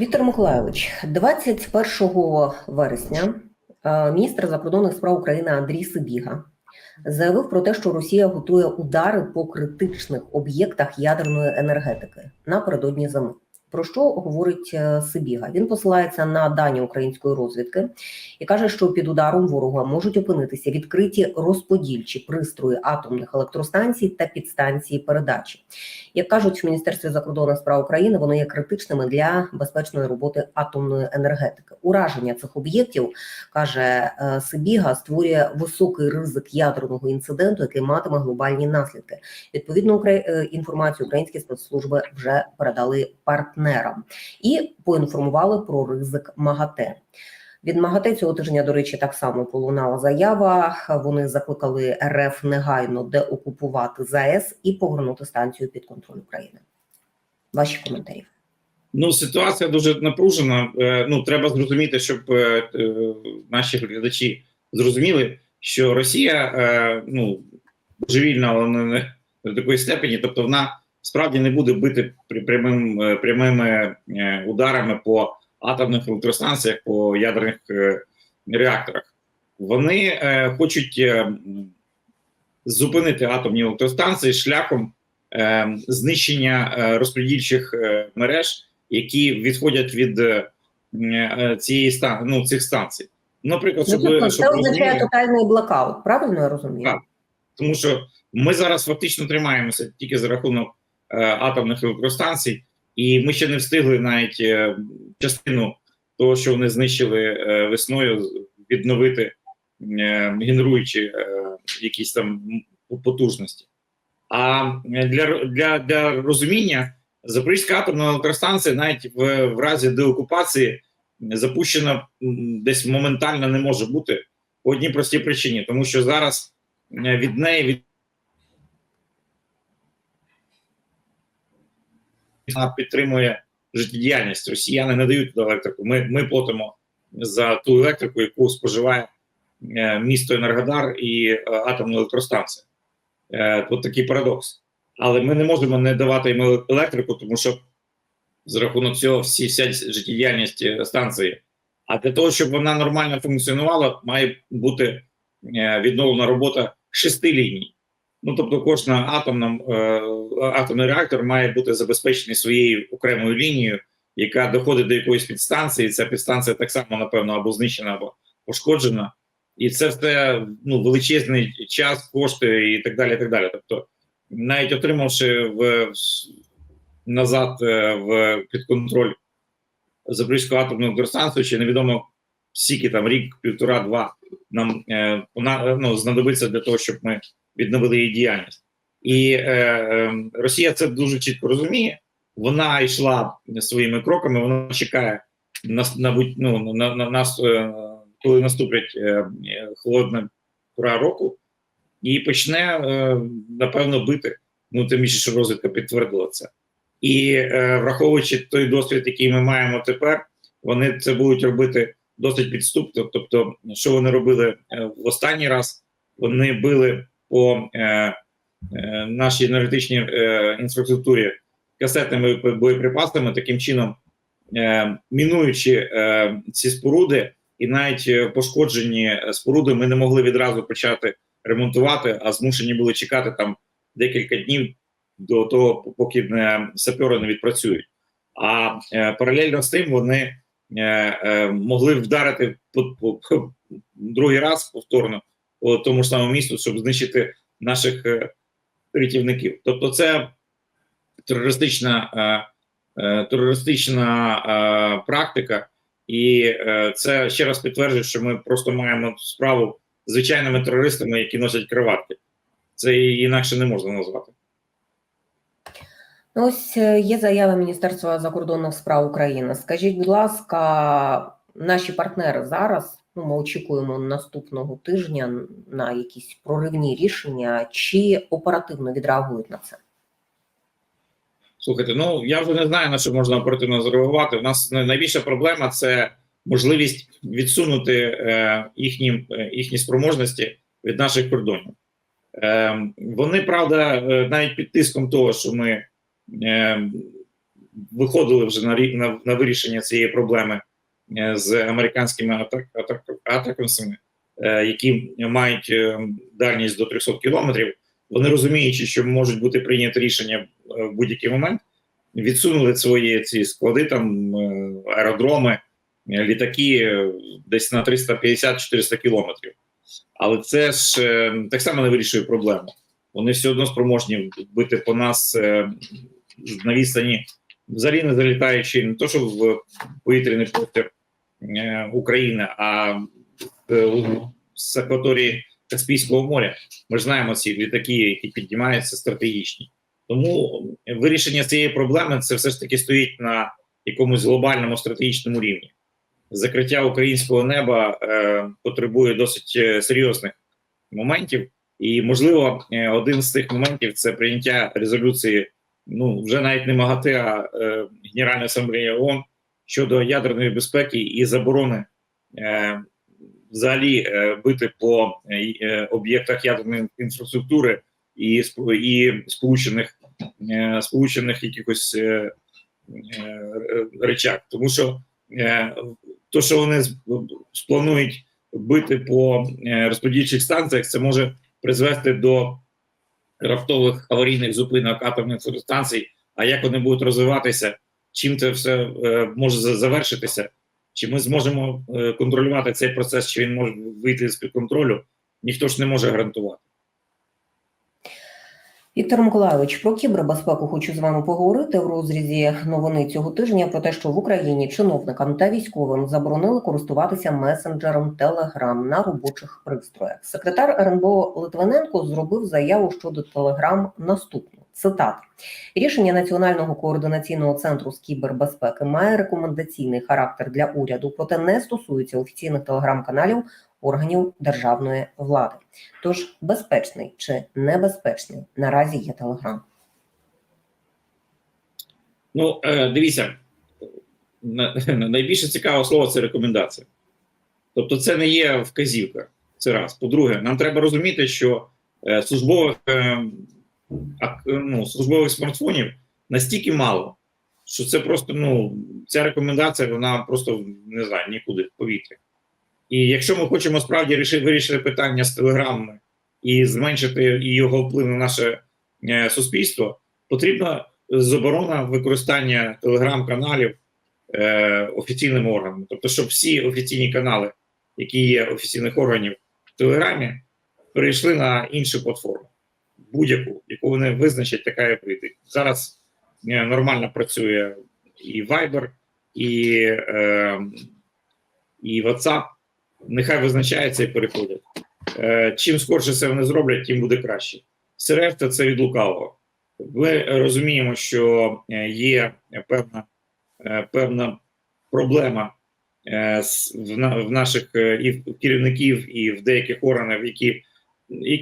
Віктор Миколайович, 21 вересня е, міністр закордонних справ України Андрій Сибіга заявив про те, що Росія готує удари по критичних об'єктах ядерної енергетики напередодні зими. Про що говорить е, Сибіга? Він посилається на дані української розвідки і каже, що під ударом ворога можуть опинитися відкриті розподільчі пристрої атомних електростанцій та підстанції передачі. Як кажуть в Міністерстві закордонних справ України, вони є критичними для безпечної роботи атомної енергетики. Ураження цих об'єктів каже е, Сибіга, створює високий ризик ядерного інциденту, який матиме глобальні наслідки. Відповідну е, інформацію українські спецслужби вже передали партнерам і поінформували про ризик МАГАТЕ. Від МАГАТЕ цього тижня, до речі, так само пролунала заява. Вони закликали РФ негайно деокупувати ЗАЕС і повернути станцію під контроль України. Ваші коментарі. Ну, ситуація дуже напружена. Е, Ну, треба зрозуміти, щоб е, е, наші глядачі зрозуміли, що Росія ну божевільна, але не до такої степені, тобто вона справді не буде бити прямим е, прямими е, ударами по атомних електростанціях, по ядерних е, реакторах. Вони хочуть зупинити атомні електростанції шляхом знищення розподільчих мереж які відходять від цієї стан... ну, цих станцій. Наприклад, щоб, Ну, тобто, щоб це означає розуміли, тотальний блокаут, правильно я розумію? Так. тому що ми зараз фактично тримаємося тільки за рахунок атомних електростанцій, і ми ще не встигли навіть е, частину того, що вони знищили е, весною, відновити, е, генеруючи е, якісь там потужності. А е, для, для, для розуміння Запорізька атомна електростанція навіть в, в разі деокупації запущена десь моментально не може бути по одній простій причині, тому що зараз е, від неї від вона підтримує життєдіяльність. Росіяни не дають туди електрику. Ми, ми платимо за ту електрику, яку споживає е, місто Енергодар і е, атомна електростанція. Е, От такий парадокс. Але ми не можемо не давати їм електрику, тому що з рахунок цього всі вся життєдіяльність станції. А для того, щоб вона нормально функціонувала, має бути відновлена робота шести ліній. Ну тобто, кожна атомна е, атомний реактор має бути забезпечений своєю окремою лінією, яка доходить до якоїсь підстанції. Ця підстанція так само, напевно, або знищена, або пошкоджена. І це все ну, величезний час, кошти і так далі. Так далі. Тобто, навіть отримавши в, назад е, в під контроль Запорізьку атомну електростанцію, ще невідомо скільки там рік, півтора-два нам е, ну, знадобиться для того, щоб ми відновили її діяльність. І е, е, Росія це дуже чітко розуміє. Вона йшла своїми кроками, вона чекає нас на, ну, на, на нас, е, коли наступлять е, е, холодна пора року, і почне, е, напевно, бити. Ну, тим більше, що розвідка підтвердила це. І е, враховуючи той досвід, який ми маємо тепер, вони це будуть робити досить підступно. Тобто, що вони робили е, в останній раз, вони били по е, е, нашій енергетичній е, інфраструктурі касетними боєприпасами, таким чином мінуючи ці споруди, і навіть пошкоджені споруди ми не могли відразу почати ремонтувати, а змушені були чекати там декілька днів до того, поки не сапери не відпрацюють. А паралельно з тим вони могли вдарити по другий раз повторно по тому ж самому місту, щоб знищити наших е, рятівників. Тобто, це терористична, е, е, терористична практика, і це ще раз підтверджує, що ми просто маємо справу з звичайними терористами, які носять криватки. Це інакше не можна назвати. Ну, Ось є заява Міністерства закордонних справ України. Скажіть, будь ласка, наші партнери зараз. Ну, ми очікуємо наступного тижня на якісь проривні рішення, чи оперативно відреагують на це? Слухайте, ну я вже не знаю на що можна оперативно зреагувати. У нас найбільша проблема це можливість відсунути е, їхні, е, їхні спроможності від наших кордонів. Е, вони, правда, е, навіть під тиском того, що ми е, виходили вже на, на, на вирішення цієї проблеми з американськими атак, атак, атакамсами, е, які мають е, дальність до 300 кілометрів. Вони розуміючи, що можуть бути прийняті рішення е, в будь-який момент, відсунули свої ці склади, там е, аеродроми, е, літаки е, десь на 350-400 кілометрів. Але це ж е, так само не вирішує проблему. Вони все одно спроможні бити по нас е, на відстані, взагалі не залітаючи не то, що в повітряний простір е, України, а е, з акваторії Каспійського моря. Ми ж знаємо ці літаки, які піднімаються стратегічні. Тому вирішення цієї проблеми це все ж таки стоїть на якомусь глобальному стратегічному рівні. Закриття українського неба е, потребує досить е, серйозних моментів, і можливо, е, один з тих моментів це прийняття резолюції. Ну вже навіть не МАГАТЕ, а е, Генеральної асамблеї ООН щодо ядерної безпеки і заборони е, взагалі е, бити по е, е, об'єктах ядерної інфраструктури і, і сполучених е, сполучених якихось е, е, речах, тому що е, то, що вони спланують бити по е, розподільчих станціях, це може призвести до раптових аварійних зупинок атомних станцій. А як вони будуть розвиватися, чим це все е, може завершитися? Чи ми зможемо е, контролювати цей процес, чи він може вийти з під контролю? Ніхто ж не може гарантувати. Віктор Миколайович, про кібербезпеку хочу з вами поговорити в розрізі новини цього тижня про те, що в Україні чиновникам та військовим заборонили користуватися месенджером Telegram на робочих пристроях. Секретар РНБО Литвиненко зробив заяву щодо Telegram наступну. Цитат рішення Національного координаційного центру з кібербезпеки має рекомендаційний характер для уряду, проте не стосується офіційних телеграм-каналів органів державної влади. Тож безпечний чи небезпечний наразі є Телеграм. Ну, е, дивіться, найбільше цікаве слово це рекомендація. Тобто, це не є вказівка. Це раз. По-друге, нам треба розуміти, що е, службових, е, ну, службових смартфонів настільки мало, що це просто ну, ця рекомендація, вона просто не знаю, нікуди в повітря. І якщо ми хочемо справді вирішити питання з телеграмами і зменшити його вплив на наше е, суспільство, потрібна заборона використання телеграм-каналів е, офіційними органами. Тобто, щоб всі офіційні канали, які є офіційних органів в Телеграмі, перейшли на іншу платформу, будь-яку, яку вони визначать, така і прийде. Зараз е, нормально працює і Viber, і, е, і WhatsApp. Нехай визначається і переходять. Е, чим скорше це вони зроблять, тим буде краще. Все це від лукавого. Ми розуміємо, що е, є певна, е, певна проблема в, на- в наших і в керівників, і в деяких органів, які,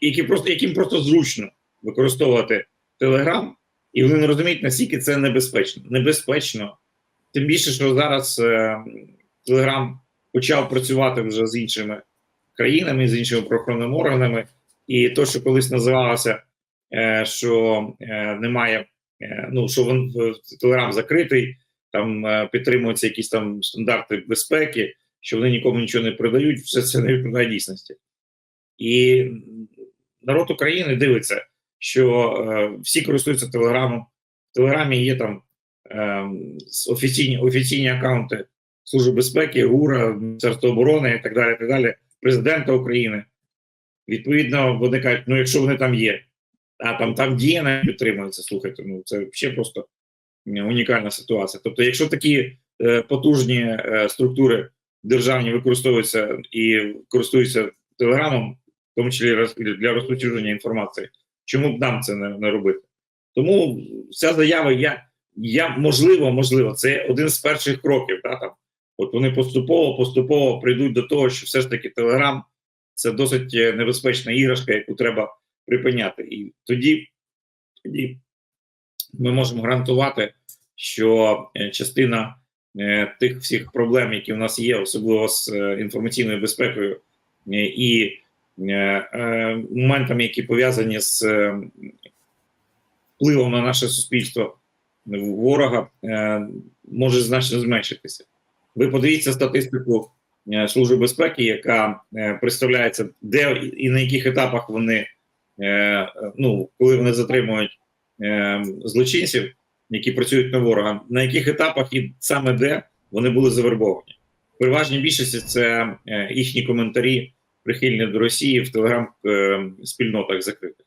які просто, яким просто зручно використовувати Телеграм, і вони не розуміють, наскільки це небезпечно. Небезпечно. Тим більше, що зараз Телеграм почав працювати вже з іншими країнами, з іншими правоохоронними органами, і то, що колись називалося е, що е, немає, е, ну що він Телеграм закритий, там підтримуються якісь там стандарти безпеки, що вони нікому нічого не передають, все це не відповідає дійсності. І народ України дивиться, що всі користуються Телеграмом. В Телеграмі є там е, офіційні, офіційні аккаунти Служби безпеки, ГУРа, Міністерства оборони і так далі, так далі, президента України. Відповідно, вони кажуть, ну якщо вони там є, а там там діє не підтримується. Слухайте, ну це ще просто унікальна ситуація. Тобто, якщо такі е, потужні е, структури державні використовуються і користуються телеграмом, в тому числі для розповсюдження інформації, чому б нам це не, не робити? Тому ця заява, я, я можливо, можливо, це один з перших кроків. Да, там. От вони поступово, поступово прийдуть до того, що все ж таки Телеграм це досить е, небезпечна іграшка, яку треба припиняти. І тоді, тоді ми можемо гарантувати, що е, частина е, тих всіх проблем, які в нас є, особливо з е, інформаційною безпекою е, і е, е, моментами, які пов'язані з е, впливом на наше суспільство ворога е, може значно зменшитися. Ви подивіться статистику е, Служби безпеки, яка е, представляється, де і на яких етапах вони, е, ну, коли вони затримують злочинців, які працюють на ворога, на яких етапах і саме де вони були завербовані. В переважній більшості це їхні коментарі прихильні до Росії в телеграм-спільнотах закритих.